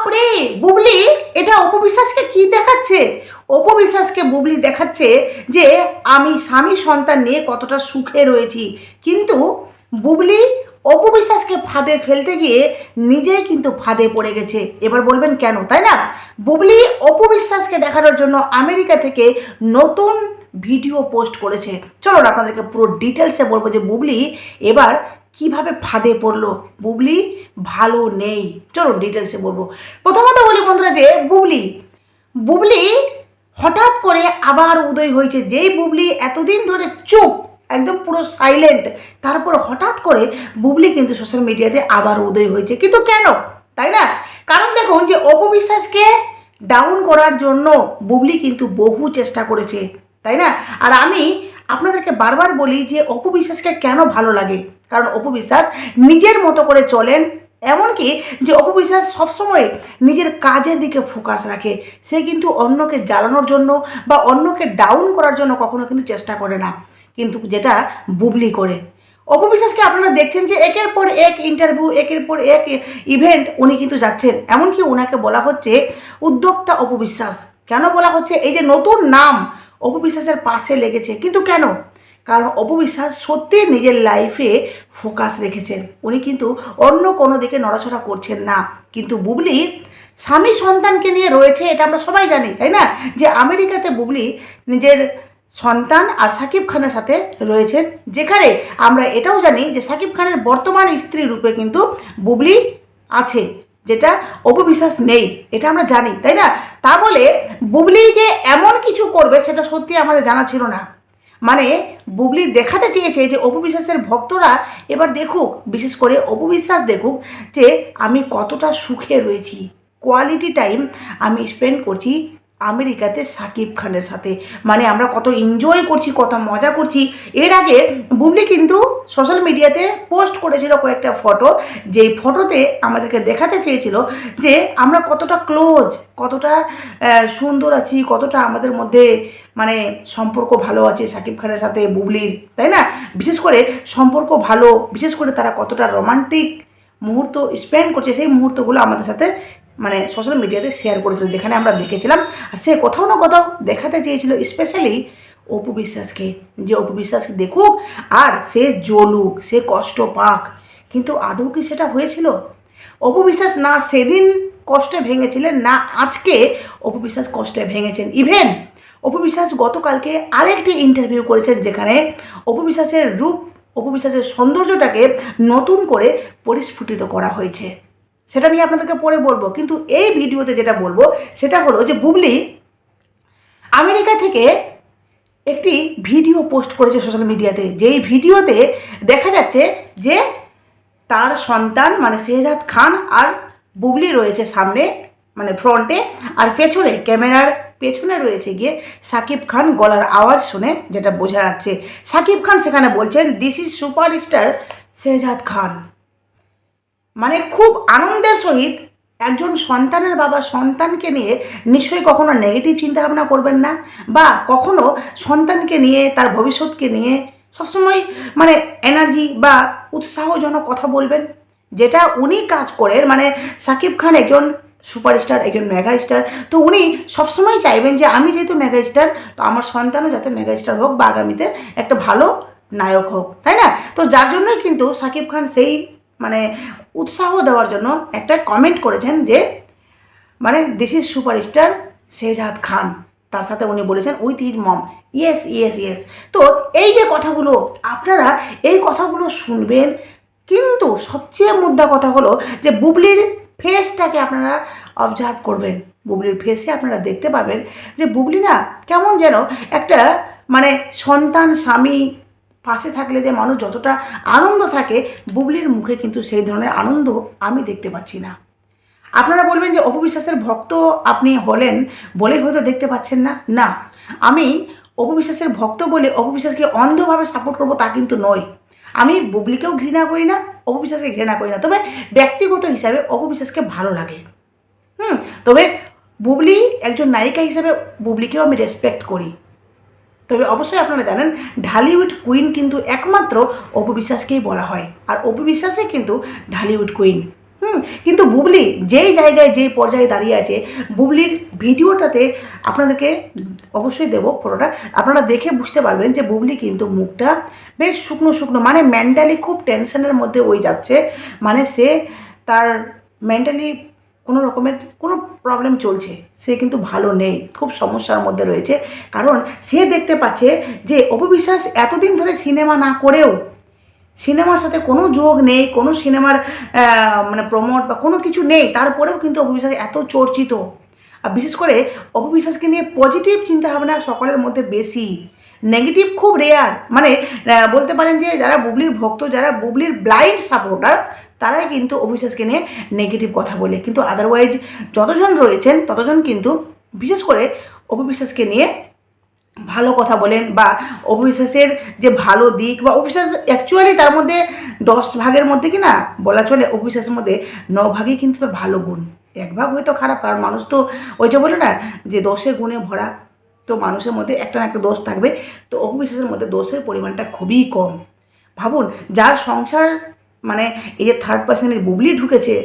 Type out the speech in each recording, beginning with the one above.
বাপরে! বুবলি, এটা অপবিশ্বাসকে কি দেখাচ্ছে? অপবিশ্বাসকে বুবলি দেখাচ্ছে যে আমি স্বামী সন্তান নিয়ে কতটা সুখে রয়েছি। কিন্তু বুবলি অপবিশ্বাসকে ফাঁদে ফেলতে গিয়ে নিজেই কিন্তু ফাঁদে পড়ে গেছে। এবার বলবেন কেন, তাই না? বুবলি অপবিশ্বাসকে দেখানোর জন্য আমেরিকা থেকে নতুন ভিডিও পোস্ট করেছে। চলো আপনাদেরকে পুরো ডিটেলসে বলব যে বুবলি এবার কীভাবে ফাঁদে পড়ল? বুবলি, ভালো নেই। চলুন ডিটেলসে বলব। প্রথমত বলি বন্ধুরা যে, বুবলি বুবলি হঠাৎ করে আবার উদয় হয়েছে। যেই বুবলি এতদিন ধরে চুপ, একদম পুরো সাইলেন্ট তারপর হঠাৎ করে বুবলি কিন্তু সোশ্যাল মিডিয়াতে আবার উদয় হয়েছে। কিন্তু কেন? তাই না? কারণ দেখুন যে, অপবিশ্বাসকে ডাউন করার জন্য বুবলি কিন্তু বহু চেষ্টা করেছে। তাই না? আর আমি আপনাদেরকে বারবার বলি যে অপবিশ্বাসকে কেন ভালো লাগে? কারণ অপবিশ্বাস নিজের মতো করে চলেন, এমনকি যে অপবিশ্বাস সবসময় নিজের কাজের দিকে ফোকাস রাখে। সে কিন্তু অন্যকে জ্বালানোর জন্য বা অন্যকে ডাউন করার জন্য কখনো কিন্তু চেষ্টা করে না, কিন্তু যেটা বুবলি করে। অপবিশ্বাসকে আপনারা দেখছেন যে একের পর এক ইন্টারভিউ একের পর এক ইভেন্ট উনি কিন্তু যাচ্ছেন। এমনকি ওনাকে বলা হচ্ছে, উদ্যোক্তা অপবিশ্বাস কেন বলা হচ্ছে? এই যে নতুন নাম অপবিশ্বাসের পাশে লেগেছে। কিন্তু কেন? কারণ অপবিশ্বাস সত্যি নিজের লাইফে ফোকাস রেখেছেন। উনি কিন্তু অন্য কোনো দিকে নড়াচড়া করছেন না। কিন্তু বুবলি স্বামী সন্তানকে নিয়ে রয়েছে, এটা আমরা সবাই জানি, তাই না? যে আমেরিকাতে বুবলি নিজের সন্তান আর সাকিব খানের সাথে রয়েছেন, যেখানে আমরা এটাও জানি যে সাকিব খানের বর্তমান স্ত্রী রূপে কিন্তু বুবলি আছে। যেটা অপবিশ্বাস নেই, এটা আমরা জানি, তাই না? তা বলে বুবলি যে এমন কিছু করবে সেটা সত্যি আমাদের জানা ছিল না। মানে বুবলি দেখাতে চেয়েছে যে অপবিশ্বাসের ভক্তরা এবার দেখুক, বিশেষ করে অপবিশ্বাস দেখুক যে আমি কতটা সুখে রয়েছি কোয়ালিটি টাইম আমি স্পেন্ড করছি আমেরিকাতে সাকিব খানের সাথে। মানে আমরা কত এনজয় করছি, কত মজা করছি। এর আগে বুবলি কিন্তু সোশ্যাল মিডিয়াতে পোস্ট করেছিল কয়েকটা ফটো যেই ফটোতে আমাদেরকে দেখাতে চেয়েছিল যে আমরা কতটা ক্লোজ কতটা সুন্দর আছি, কতটা আমাদের মধ্যে মানে সম্পর্ক ভালো আছে সাকিব খানের সাথে, বুবলির, তাই না? বিশেষ করে সম্পর্ক ভালো, বিশেষ করে তারা কতটা রোমান্টিক মুহূর্ত স্পেন্ড করছে, সেই মুহূর্তগুলো আমাদের সাথে মানে সোশ্যাল মিডিয়াতে শেয়ার করেছিল, যেখানে আমরা দেখেছিলাম আর সে কোথাও না কোথাও দেখাতে চেয়েছিল স্পেশালি অপু বিশ্বাসকে, যে অপু বিশ্বাসকে দেখুক আর সে জ্বলুক, সে কষ্ট পাক। কিন্তু আদৌ কি সেটা হয়েছিল? অপু বিশ্বাস না সেদিন কষ্টে ভেঙেছিলেন, না আজকে অপু বিশ্বাস কষ্টে ভেঙেছেন। ইভেন অপু বিশ্বাস গতকালকে আরেকটি ইন্টারভিউ করেছেন, যেখানে অপু বিশ্বাসের রূপ, অপু বিশ্বাসের সৌন্দর্যটাকে নতুন করে পরিস্ফুটিত করা হয়েছে। সেটা নিয়ে আপনাদেরকে পরে বলব। কিন্তু এই ভিডিওতে যেটা বলব, সেটা হলো যে বুবলি আমেরিকা থেকে একটি ভিডিও পোস্ট করেছে সোশ্যাল মিডিয়াতে। যেই ভিডিওতে দেখা যাচ্ছে যে তার সন্তান মানে শেহজাদ খান আর বুবলি রয়েছে সামনে মানে ফ্রন্টে। আর পেছনে, ক্যামেরার পেছনে রয়েছে গিয়ে সাকিব খান গলার আওয়াজ শুনে যেটা বোঝা যাচ্ছে। সাকিব খান সেখানে বলছেন this is superstar Shehzad Khan. মানে খুব আনন্দের সহিত একজন সন্তানের বাবা সন্তানকে নিয়ে নিশ্চয়ই কখনো নেগেটিভ চিন্তাভাবনা করবেন না বা কখনো সন্তানকে নিয়ে, তার ভবিষ্যৎকে নিয়ে সবসময় মানে এনার্জি বা উৎসাহজনক কথা বলবেন। যেটা উনি কাজ করেন মানে সাকিব খান একজন সুপারস্টার একজন মেগা স্টার তো উনি সবসময় চাইবেন যে আমি যেহেতু মেগা স্টার তো আমার সন্তানও যাতে মেগা স্টার হোক বা আগামীতে একটা ভালো নায়ক হোক, তাই না? তো যার জন্যই কিন্তু সাকিব খান সেই মানে উৎসাহ দেওয়ার জন্য একটা কমেন্ট করেছেন যে মানে this is superstar Shehzad Khan. তার সাথে উনি বলেছেন with his mom yes yes yes তো এই যে কথাগুলো, আপনারা এই কথাগুলো শুনবেন, কিন্তু সবচেয়ে মুদ্রা কথা হলো যে বুবলির ফেসটাকে আপনারা অবজার্ভ করবেন। বুবলির ফেসে আপনারা দেখতে পাবেন যে বুবলি না কেমন যেন একটা মানে সন্তান স্বামী পাশে থাকলে যে মানুষ যতটা আনন্দ থাকে, বুবলির মুখে কিন্তু সেই ধরনের আনন্দ আমি দেখতে পাচ্ছি না। আপনারা বলবেন যে অপবিশ্বাসের ভক্ত আপনি হলেন বলে হয়তো দেখতে পাচ্ছেন না। না, আমি অপবিশ্বাসের ভক্ত বলে অপবিশ্বাসকে অন্ধভাবে সাপোর্ট করব তা কিন্তু নয়। আমি বুবলিকেও ঘৃণা করি না অপবিশ্বাসকে ঘৃণা করি না। তবে ব্যক্তিগত হিসাবে অপবিশ্বাসকে ভালো লাগে। হুম, তবে বুবলি একজন নায়িকা হিসাবে বুবলিকেও আমি রেসপেক্ট করি। তবে অবশ্যই আপনারা জানেন, ঢালিউড কুইন কিন্তু একমাত্র অপবিশ্বাসকেই বলা হয়। আর অপবিশ্বাসই কিন্তু ঢালিউড কুইন। হুম, কিন্তু বুবলি যেই জায়গায় যেই পর্যায়ে দাঁড়িয়ে আছে, বুবলির ভিডিওটাতে আপনাদেরকে অবশ্যই দেবো ফটোটা আপনারা দেখে বুঝতে পারবেন যে বুবলি কিন্তু মুখটা বেশ শুকনো শুকনো মানে মেন্টালি খুব টেনশনের মধ্যে ওই যাচ্ছে। মানে সে তার মেন্টালি কোনো রকমের কোনো প্রবলেম চলছে, সে কিন্তু ভালো নেই, খুব সমস্যার মধ্যে রয়েছে। কারণ সে দেখতে পাচ্ছে যে অপবিশ্বাস এতদিন ধরে সিনেমা না করেও সিনেমার সাথে কোনো যোগ নেই, কোনো সিনেমার মানে প্রমোট বা কোনো কিছু নেই, তারপরেও কিন্তু অপবিশ্বাস এত চর্চিত। আর বিশেষ করে অপবিশ্বাসকে নিয়ে পজিটিভ চিন্তাভাবনা সকলের মধ্যে বেশি। নেগেটিভ খুব রেয়ার মানে বলতে পারেন যে যারা বুবলির ভক্ত, যারা বুবলির ব্লাইন্ড সাপোর্টার তারাই কিন্তু অবিশ্বাসকে নিয়ে নেগেটিভ কথা বলে। কিন্তু আদারওয়াইজ যতজন রয়েছেন, ততজন কিন্তু বিশেষ করে অপবিশ্বাসকে নিয়ে ভালো কথা বলেন বা অবিশ্বাসের যে ভালো দিক বা অবিশ্বাস অ্যাকচুয়ালি তার মধ্যে দশ ভাগের মধ্যে কি না, বলা চলে অবিশ্বাসের মধ্যে ন ভাগই কিন্তু তার ভালো গুণ। এক ভাগ হয়তো খারাপ, কারণ মানুষ তো ওই যে বলে না যে দোষে গুণে ভরা, তো মানুষের মধ্যে একটা না একটা দোষ থাকবে। তো অবিশ্বাসের মধ্যে দোষের পরিমাণটা খুবই কম। ভাবুন, যার সংসার মানে এই যে থার্ড পার্সনের বুবলি ঢুকেছে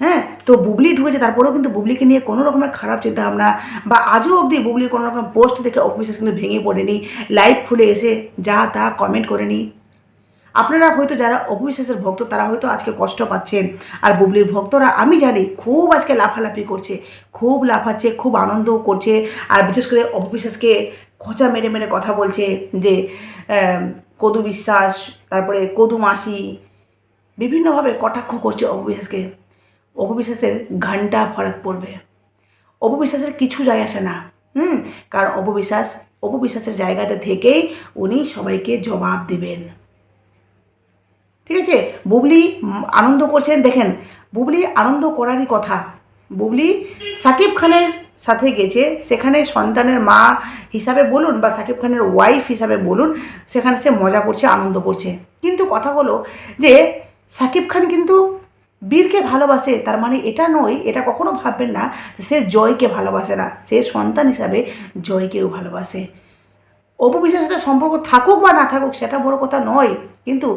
হ্যাঁ? তো বুবলি ঢুকেছে, তারপরেও কিন্তু বুবলিকে নিয়ে কোনো রকমের খারাপ চিন্তা ভাবনা বা আজও অবধি বুবলির কোনো রকম পোস্ট দেখে অফিসে কিন্তু ভেঙে পড়েনি লাইভ খুলে এসে যা তা কমেন্ট করেনি। আপনারা হয়তো যারা অবিশ্বাসের ভক্ত, তারা হয়তো আজকে কষ্ট পাচ্ছেন। আর বুবলির ভক্তরা, আমি জানি, খুব আজকে লাফালাফি করছে, খুব লাফাচ্ছে, খুব আনন্দও করছে। আর বিশেষ করে অবিশ্বাসকে খোঁচা মেরে মেরে কথা বলছে যে কদু বিশ্বাস, তারপরে কদু মাসি বিভিন্নভাবে কটাক্ষ করছে অপবিশ্বাসকে। অপবিশ্বাসের ঘণ্টা ফরক পড়বে। অপবিশ্বাসের কিছু যায় আসে না। হুম? কারণ অপবিশ্বাস, অপবিশ্বাসের জায়গাতে থেকেই উনি সবাইকে জবাব দেবেন। ঠিক আছে? বুবলি আনন্দ করছেন, দেখেন, বুবলি আনন্দ করারই কথা। বুবলি সাকিব খানের সাথে গেছে, সেখানে সন্তানের মা হিসাবে বলুন বা সাকিব খানের ওয়াইফ হিসাবে বলুন, সেখানে সে মজা করছে, আনন্দ করছে। কিন্তু কথা হলো যে সাকিব খান কিন্তু বীরকে ভালোবাসে, তার মানে এটা নয়, এটা কখনো ভাববেন না সে জয়কে ভালোবাসে না, সে সন্তান হিসাবে জয়কেও ভালোবাসে। অপবিশ্বাসের সাথে সম্পর্ক থাকুক বা না থাকুক, সেটা বড় কথা নয়, কিন্তু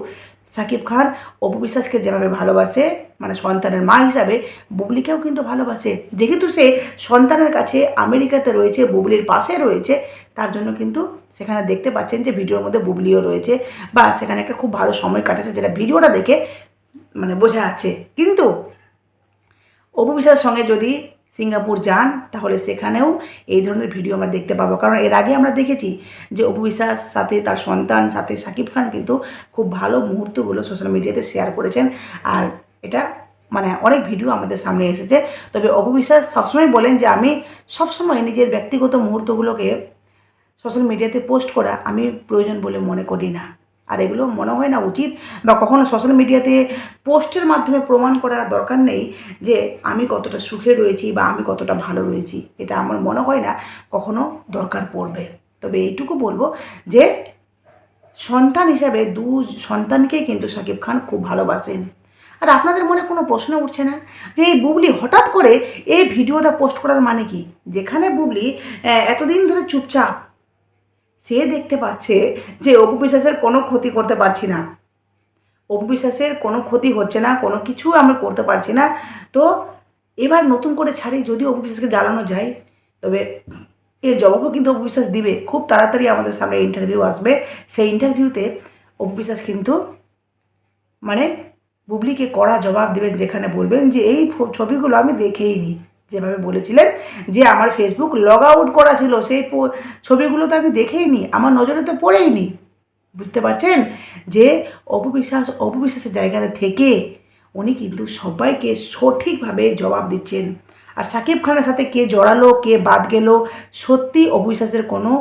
সাকিব খান অপবিশ্বাসকে যেভাবে ভালোবাসে মানে সন্তানের মা হিসাবে, বুবলিকেও কিন্তু ভালোবাসে। যেহেতু সে সন্তানের কাছে আমেরিকাতে রয়েছে, বুবলির পাশে রয়েছে, তার জন্য কিন্তু সেখানে দেখতে পাচ্ছেন যে ভিডিওর মধ্যে বুবলিও রয়েছে বা সেখানে একটা খুব ভালো সময় কাটাচ্ছে যেটা ভিডিওটা দেখে মানে বোঝা যাচ্ছে। কিন্তু অপবিশ্বাসের সঙ্গে যদি সিঙ্গাপুর যান, তাহলে সেখানেও এই ধরনের ভিডিও আমরা দেখতে পাবো। কারণ এর আগে আমরা দেখেছি যে অপবিশ্বাস সাথে তার সন্তান সাথে সাকিব খান কিন্তু খুব ভালো মুহূর্তগুলো সোশ্যাল মিডিয়াতে শেয়ার করেছেন। আর এটা মানে অনেক ভিডিও আমাদের সামনে এসেছে। তবে অপবিশ্বাস সবসময় বলেন যে, আমি সবসময় নিজের ব্যক্তিগত মুহূর্তগুলোকে সোশ্যাল মিডিয়াতে পোস্ট করা আমি প্রয়োজন বলে মনে করি না। আর এগুলো মনে হয় না উচিত বা কখনো সোশ্যাল মিডিয়াতে পোস্টের মাধ্যমে প্রমাণ করা দরকার নেই যে আমি কতটা সুখে রয়েছি বা আমি কতটা ভালো রয়েছি। এটা আমার মনে হয় না কখনো দরকার পড়বে। তবে এইটুকু বলব যে সন্তান হিসাবে দু সন্তানকেই কিন্তু শাকিব খান খুব ভালোবাসেন। আর আপনাদের মনে কোনো প্রশ্ন উঠছে না? যে এই বুবলি হঠাৎ করে এই ভিডিওটা পোস্ট করার মানে কি? যেখানে বুবলি এতদিন ধরে চুপচাপ সে দেখতে পাচ্ছে যে অপু বিশ্বাসের কোনো ক্ষতি করতে পারছি না। অপু বিশ্বাসের কোনো ক্ষতি হচ্ছে না, কোনো কিছু আমরা করতে পারছি না। তো এবার নতুন করে ছাড়ি যদি অপু বিশ্বাসকে জ্বালানো যায়, তবে এর জবাবও কিন্তু অপু বিশ্বাস দিবে। খুব তাড়াতাড়ি আমাদের সামনে ইন্টারভিউ আসবে। সেই ইন্টারভিউতে অপু বিশ্বাস কিন্তু মানে বুবলিকে কড়া জবাব দেবেন, যেখানে বলবেন যে, এই ছবিগুলো আমি দেখেই নি যেভাবে বলেছিলেন যে আমার ফেসবুক লগ আউট করা ছিল, সেই ছবিগুলো তো আমি দেখেই নি আমার নজরে তো পড়েই নি বুঝতে পারছেন? যে অপবিশ্বাস অপবিশ্বাসের জায়গাতে থেকে উনি কিন্তু সবাইকে সঠিকভাবে জবাব দিচ্ছেন। আর সাকিব খানের সাথে কে জড়ালো, কে বাদ গেল, সত্যি অপবিশ্বাসের কোনো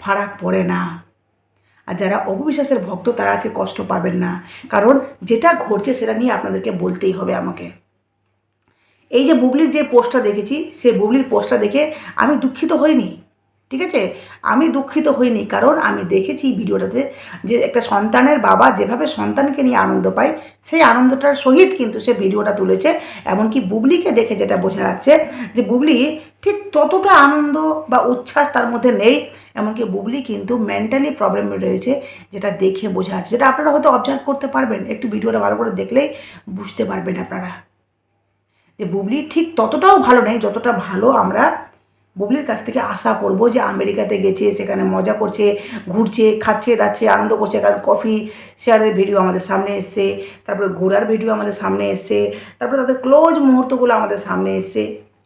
ফারাক পড়ে না। আর যারা অপবিশ্বাসের ভক্ত, তারা আছে কষ্ট পাবেন না। কারণ যেটা ঘটছে, সেটা নিয়ে আপনাদেরকে বলতেই হবে আমাকে। এই যে বুবলির যে পোস্টটা দেখেছি সে বুবলির পোস্টটা দেখে আমি দুঃখিত হইনি, ঠিক আছে? আমি দুঃখিত হইনি, কারণ আমি দেখেছি ভিডিওটাতে যে একটা সন্তানের বাবা যেভাবে সন্তানকে নিয়ে আনন্দ পায়, সেই আনন্দটার সহিত কিন্তু সে ভিডিওটা তুলেছে। এমনকি বুবলিকে দেখে যেটা বোঝা যাচ্ছে যে বুবলি ঠিক ততটা আনন্দ বা উচ্ছ্বাস তার মধ্যে নেই, এমনকি বুবলি কিন্তু মেন্টালি প্রবলেম রয়েছে, যেটা দেখে বোঝা যাচ্ছে। যেটা আপনারা হয়তো অবজার্ভ করতে পারবেন, একটু ভিডিওটা ভালো করে দেখলেই বুঝতে পারবেন আপনারা। যে বুবলি ঠিক ততটাও ভালো নেই যতটা ভালো আমরা বুবলির কাছ থেকে আশা করব যে আমেরিকাতে গেছে, সেখানে মজা করছে, ঘুরছে, খাচ্ছে, দাচ্ছে, আনন্দ করছে। কারণ কফি শেয়ারের ভিডিও আমাদের সামনে এসছে, তারপরে ঘোরার ভিডিও আমাদের সামনে এসছে, তারপরে তাদের ক্লোজ মুহূর্তগুলো আমাদের সামনে এসছে।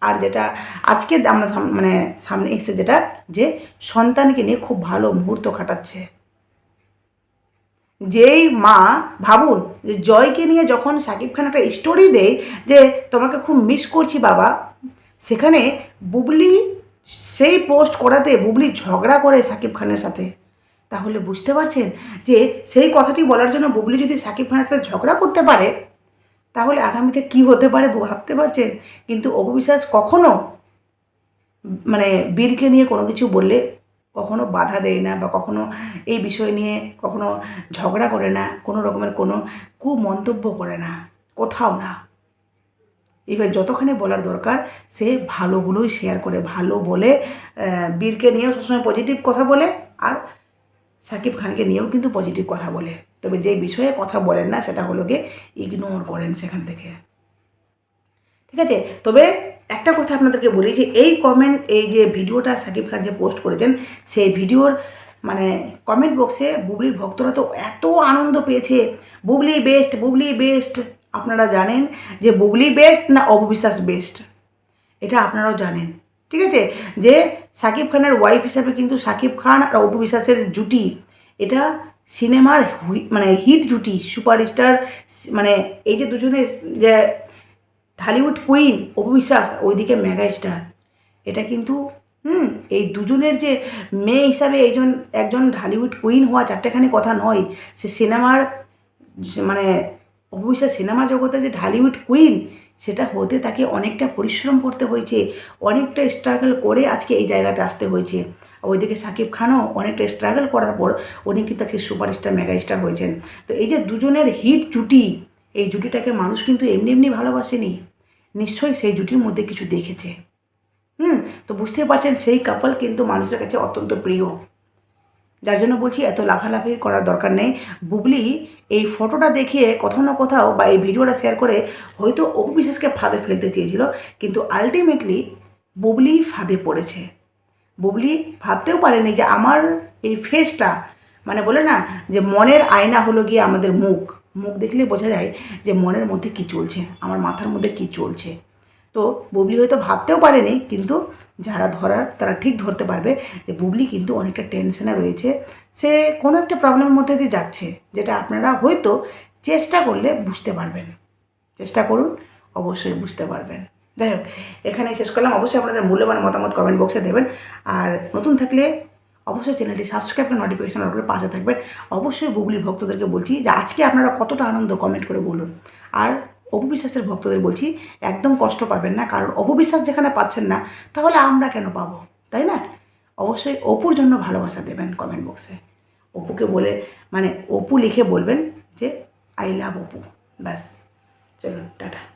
আর যেটা আজকে আমরা মানে সামনে এসছে যেটা যে সন্তানকে নিয়ে খুব ভালো মুহূর্ত কাটাচ্ছে। যেই মা ভাবুন যে জয়কে নিয়ে যখন সাকিব খান একটা স্টোরি দেয় যে তোমাকে খুব মিস করছি বাবা, সেখানে বুবলি সেই পোস্ট করাতে বুবলি ঝগড়া করে সাকিব খানের সাথে। তাহলে বুঝতে পারছেন যে সেই কথাটি বলার জন্য বুবলি যদি সাকিব খানের সাথে ঝগড়া করতে পারে, তাহলে আগামীতে কি হতে পারে ভাবতে পারছেন? কিন্তু অপবিশ্বাস কখনো মানে বীরকে নিয়ে কোনো কিছু বললে কখনো বাধা দেয় না বা কখনো এই বিষয় নিয়ে কখনো ঝগড়া করে না, কোনো রকমের কোনো কুমন্তব্য করে না, কোথাও না। এবার যতখানি বলার দরকার, সে ভালোগুলোই শেয়ার করে, ভালো বলে বীরকে নিয়েও সবসময় পজিটিভ কথা বলে আর সাকিব খানকে নিয়েও কিন্তু পজিটিভ কথা বলে। তবে যে বিষয়ে কথা বলেন না, সেটা হলো গিয়ে ইগনোর করেন সেখান থেকে। ঠিক আছে? তবে একটা কথা আপনাদেরকে বলি যে এই কমেন্ট এই যে ভিডিওটা সাকিব খান যে পোস্ট করেছেন, সেই ভিডিওর মানে কমেন্ট বক্সে বুবলির ভক্তরা তো এত আনন্দ পেয়েছে। বুবলি বেস্ট বুবলি বেস্ট আপনারা জানেন যে বুবলি বেস্ট না অববিশ্বাস বেস্ট এটা আপনারাও জানেন। ঠিক আছে? যে সাকিব খানের ওয়াইফ হিসাবে কিন্তু সাকিব খান আর অপু বিশ্বাসের জুটি, এটা সিনেমার মানে হিট জুটি সুপারস্টার মানে এই যে দুজনে যে ঢালিউড কুইন অপবিশ্বাস, ওইদিকে মেগা স্টার এটা কিন্তু, হুম, এই দুজনের যে মেয়ে হিসাবে এইজন একজন ঢালিউড কুইন হওয়া চারটেখানি কথা নয়। সে সিনেমার মানে অবশ্যই সিনেমা জগতে যে ঢালিউড কুইন সেটা হতে তাকে অনেকটা পরিশ্রম করতে হয়েছে, অনেকটা স্ট্রাগল করে আজকে এই জায়গাতে আসতে হয়েছে। ওইদিকে সাকিব খানও অনেকটা স্ট্রাগল করার পর, উনি কিন্তু আজকে সুপারস্টার মেগা স্টার হয়েছেন। তো এই যে দুজনের হিট জুটি এই জুটিটাকে মানুষ কিন্তু এমনি এমনি ভালোবাসেনি। নিশ্চয়ই সেই জুটির মধ্যে কিছু দেখেছে। হুম, তো বুঝতে পারছেন সেই কাপল কিন্তু মানুষের কাছে অত্যন্ত প্রিয়। যার জন্য বলছি এত লাফালাফি করার দরকার নেই। বুবলি এই ফটোটা দেখিয়ে কোথাও না কোথাও বা এই ভিডিওটা শেয়ার করে হয়তো অপু বিশ্বাসকে ফাঁদে ফেলতে চেয়েছিল। কিন্তু আলটিমেটলি বুবলি ফাঁদে পড়েছে। বুবলি ভাবতেও পারেনি যে আমার এই ফেসটা মানে বলে না যে মনের আয়না হলো গিয়ে আমাদের মুখ। মুখ দেখলে বোঝা যায় যে মনের মধ্যে কি চলছে, আমার মাথার মধ্যে কি চলছে। তো বুবলি হয়তো ভাবতেও পারেনি, কিন্তু যারা ধরার তারা ঠিক ধরতে পারবে যে বুবলি কিন্তু অনেকটা টেনশনে রয়েছে। সে কোনো একটা প্রবলেমের মধ্যে দিয়ে যাচ্ছে, যেটা আপনারা হয়তো চেষ্টা করলে বুঝতে পারবেন। চেষ্টা করুন, অবশ্যই বুঝতে পারবেন। যাই হোক এখানে শেষ করলাম। অবশ্যই আপনাদের মূল্যবান মতামত কমেন্ট বক্সে দেবেন। আর নতুন থাকলে অবশ্যই চ্যানেলটি সাবস্ক্রাইব করে নোটিফিকেশন অন পাশে থাকবেন। অবশ্যই বুবলির ভক্তদেরকে বলছি যে আজকে আপনারা কতটা আনন্দ কমেন্ট করে বলুন। আর অপবিশ্বাসের ভক্তদের বলছি, একদম কষ্ট পাবেন না, কারণ অপবিশ্বাস যেখানে পাচ্ছেন না, তাহলে আমরা কেন পাবো? তাই না? অবশ্যই অপুর জন্য ভালোবাসা দেবেন কমেন্ট বক্সে অপুকে বলে মানে অপু লিখে বলবেন যে আই লাভ অপু। ব্যাস। চলুন, টাটা।